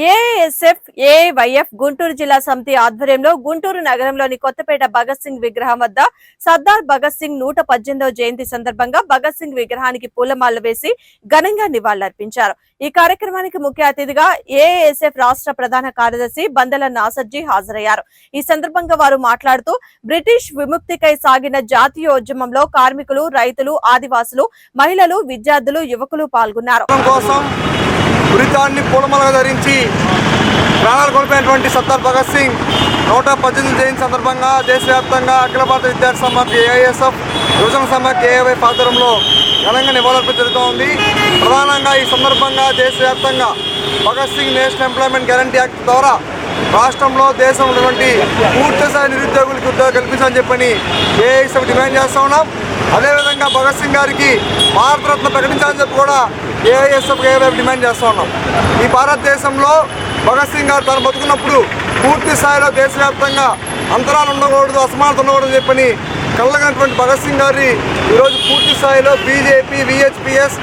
ಏ ASF AIYF Guntur జిల్లా సమితి ఆధ్వర్యంలో గుంటూరు నగరంలోని కొత్తపేట భగత్ సింగ్ విగ్రహం వద్ద సర్దార్ భగత్ సింగ్ నూట పద్దెనిమిదవ జయంతి సందర్భంగా భగత్ సింగ్ విగ్రహానికి పూలమాలలు వేసి ఘనంగా నివాళులర్పించారు. ఈ కార్యక్రమానికి ముఖ్య అతిథిగా ఏఎస్ఎఫ్ రాష్ట్ర ప్రధాన కార్యదర్శి బందల నాసర్జీ హాజరయ్యారు. ఈ సందర్భంగా వారు మాట్లాడుతూ బ్రిటిష్ విముక్తికై సాగిన జాతీయోద్యమంలో కార్మికులు రైతులు ఆదివాసులు మహిళలు విద్యార్థులు యువకులు పాల్గొన్నారు. కోసం పూలమలగా ధరించి ప్రాణాలు కోల్పోయినటువంటి సర్దార్ భగత్ సింగ్ నూట పద్దెనిమిది జయంతి సందర్భంగా దేశవ్యాప్తంగా అఖిల భారత విద్యార్థి సమాఖ్య ఏఐఎస్ఎఫ్ యువజన సమాఖ్య ఏఐవై ఆధ్వర్యంలో ఘనంగా నివాళులర్పణ జరుగుతోంది. ప్రధానంగా ఈ సందర్భంగా దేశవ్యాప్తంగా Bhagat Singh national employment guarantee act ద్వారా రాష్ట్రంలో దేశంలో ఉన్నటువంటి పూర్తి స్థాయి నిరుద్యోగులకు ఉద్యోగం కల్పించాలని చెప్పని ఏఐఎస్ఎఫ్ డిమాండ్ చేస్తా ఉన్నాం. అదేవిధంగా భగత్ సింగ్ గారికి భారతరత్న ప్రకటించాలని చెప్పి కూడా ఏఐఎస్ఎఫ్ ఏఐఎఫ్ డిమాండ్ చేస్తూ ఉన్నాం. ఈ భారతదేశంలో భగత్ సింగ్ గారు తను బతుకున్నప్పుడు పూర్తి స్థాయిలో దేశవ్యాప్తంగా అంతరాలు ఉండకూడదు అసమానత ఉండకూడదు చెప్పని కళ్ళగినటువంటి భగత్ సింగ్ గారి ఈరోజు పూర్తి స్థాయిలో బీజేపీ విహెచ్పిఎస్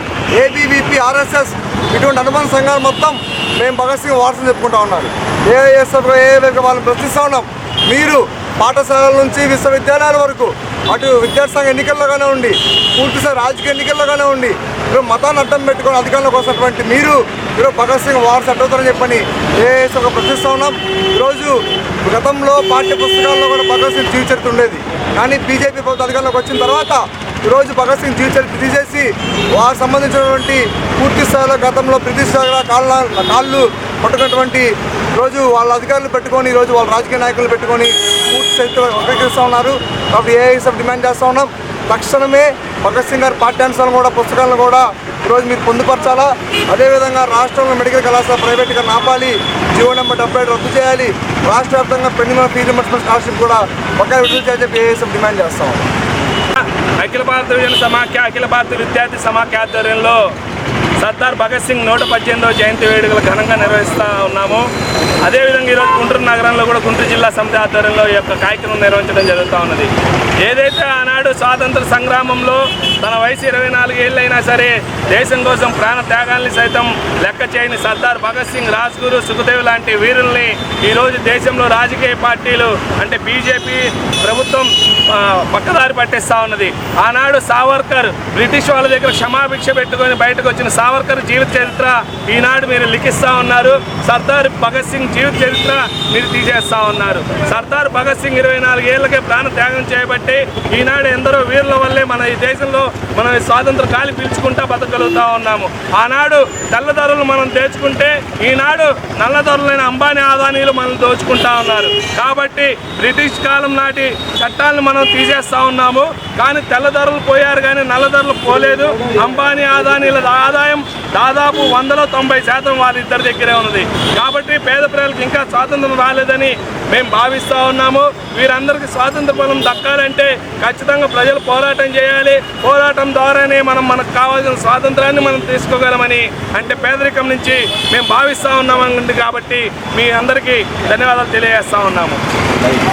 ఏబీవీపీ ఆర్ఎస్ఎస్ ఇటువంటి అనుబంధ సంఘాలు మొత్తం మేము భగత్ సింగ్ వారసం చెప్పుకుంటా ఉన్నారు ఏఐఎస్ఎఫ్ ఏఐవైపు వాళ్ళని ప్రశ్నిస్తూ ఉన్నాం. మీరు పాఠశాలల నుంచి విశ్వవిద్యాలయాల వరకు. అటు విద్యాసంఘ ఎన్నికల్లోగానే ఉండి కానివ్వండి పూర్తిస్థాయి రాజకీయ ఎన్నికల్లోగానే ఉండి మీరు మతాన్ని అడ్డం పెట్టుకొని అధికారంలోకి వస్తున్నటువంటి మీరు ఈరోజు భగత్ సింగ్ వారసు అడ్డవుతారని చెప్పని ఏఎస్ ఒక ప్రశ్నిస్తూ ఉన్నాం. ఈరోజు గతంలో పాఠ్య పుస్తకాల్లో కూడా భగత్ సింగ్ జీవిత చరిత్ర ఉండేది. కానీ బీజేపీ ప్రభుత్వ అధికారంలోకి వచ్చిన తర్వాత ఈరోజు భగత్ సింగ్ జీవిత చరిత్ర తీసేసి వారికి సంబంధించినటువంటి పూర్తి స్థాయిలో గతంలో బ్రిటిష్ కాళ్ళ కాళ్ళు పట్టుకున్నటువంటి రోజు వాళ్ళ అధికారులు పెట్టుకొని ఈరోజు వాళ్ళ రాజకీయ నాయకులు పెట్టుకొని పూర్తి చరిత్ర ఉపయోగిస్తూ ఉన్నారు. కాబట్టి ఏఐఎస్ఎఫ్ డిమాండ్ చేస్తూ ఉన్నాం. తక్షణమే భగత్ సింగ్ గారి పాఠ్యాంశాలను కూడా పుస్తకాలను కూడా ఈరోజు మీరు పొందుపరచాలా? అదేవిధంగా రాష్ట్రంలో మెడికల్ కళాశాల ప్రైవేట్గా నాపాలి. జీవో నెంబర్ డెబ్బై ఏడు రద్దు చేయాలి. రాష్ట్ర వ్యాప్తంగా పెండింగ్ ఫీజు రిమర్స్మెంట్ స్కాలర్షిప్ కూడా ఒకే విడుదల చేయాలని ఏఐఎస్ఎఫ్ డిమాండ్ చేస్తాం అఖిల భారత విజయన సమాఖ్య అఖిల భారత విద్యార్థి సమాఖ్య ఆధ్వర్యంలో సర్దార్ భగత్ సింగ్ నూట పద్దెనిమిదవ జయంతి వేడుకలు ఘనంగా నిర్వహిస్తూ ఉన్నాము. అదేవిధంగా ఈరోజు గుంటూరు నగరంలో కూడా గుంటూరు జిల్లా సమితి ఆధ్వర్యంలో ఈ యొక్క కార్యక్రమం నిర్వహించడం జరుగుతూ ఉన్నది. ఏదైతే ఆనాడు స్వాతంత్ర సంగ్రామంలో తన వయసు ఇరవై నాలుగు ఏళ్ళైనా సరే దేశం కోసం ప్రాణ త్యాగాల్ని సైతం లెక్క చేయని సర్దార్ భగత్ సింగ్ రాజ్గురు సుఖదేవ్ లాంటి వీరుల్ని ఈరోజు దేశంలో రాజకీయ పార్టీలు అంటే బీజేపీ ప్రభుత్వం పక్కదారి పట్టేస్తూ ఉన్నది. ఆనాడు సావర్కర్ బ్రిటిష్ వాళ్ళ దగ్గర క్షమాభిక్ష పెట్టుకొని బయటకు వచ్చిన సావర్కర్ జీవిత చరిత్ర ఈనాడు మీరు లిఖిస్తూ ఉన్నారు. సర్దార్ భగత్ సింగ్ జీవిత చరిత్ర మీరు తీసేస్తా ఉన్నారు. సర్దార్ భగత్ సింగ్ ఇరవై నాలుగేళ్ళకే ప్రాణ త్యాగం చేయబట్టి ఈనాడు ఎందరో వీరుల వల్లే మన ఈ దేశంలో మనం స్వాతంత్ర గాలి పీల్చుకుంటా బతకగలుగుతూ ఉన్నాము. ఆనాడు తెల్లదొరలు మనం తెచ్చుకుంటే ఈనాడు నల్లదొరలైన అంబానీ ఆదానీలు మనం దోచుకుంటా ఉన్నారు. కాబట్టి బ్రిటిష్ కాలం నాటి చట్టాలను మనం తీసేస్తా ఉన్నాము. కానీ తెల్లదొరలు పోయారు కానీ నల్లదొరలు పోలేదు. అంబానీ ఆదానీల ఆదాయం దాదాపు వందలో తొంభై శాతం వాళ్ళిద్దరి దగ్గరే ఉన్నది. కాబట్టి పేద ప్రజలకు ఇంకా స్వాతంత్రం రాలేదని మేము భావిస్తూ ఉన్నాము. వీరందరికీ స్వాతంత్ర బలం దక్కాలంటే ఖచ్చితంగా ప్రజలు పోరాటం చేయాలి. పోరాటం ద్వారానే మనం మనకు కావాల్సిన స్వాతంత్రాన్ని మనం తీసుకోగలమని అంటే పేదరికం నుంచి మేము భావిస్తూ ఉన్నామండి కాబట్టి మీ అందరికీ ధన్యవాదాలు తెలియజేస్తా ఉన్నాము.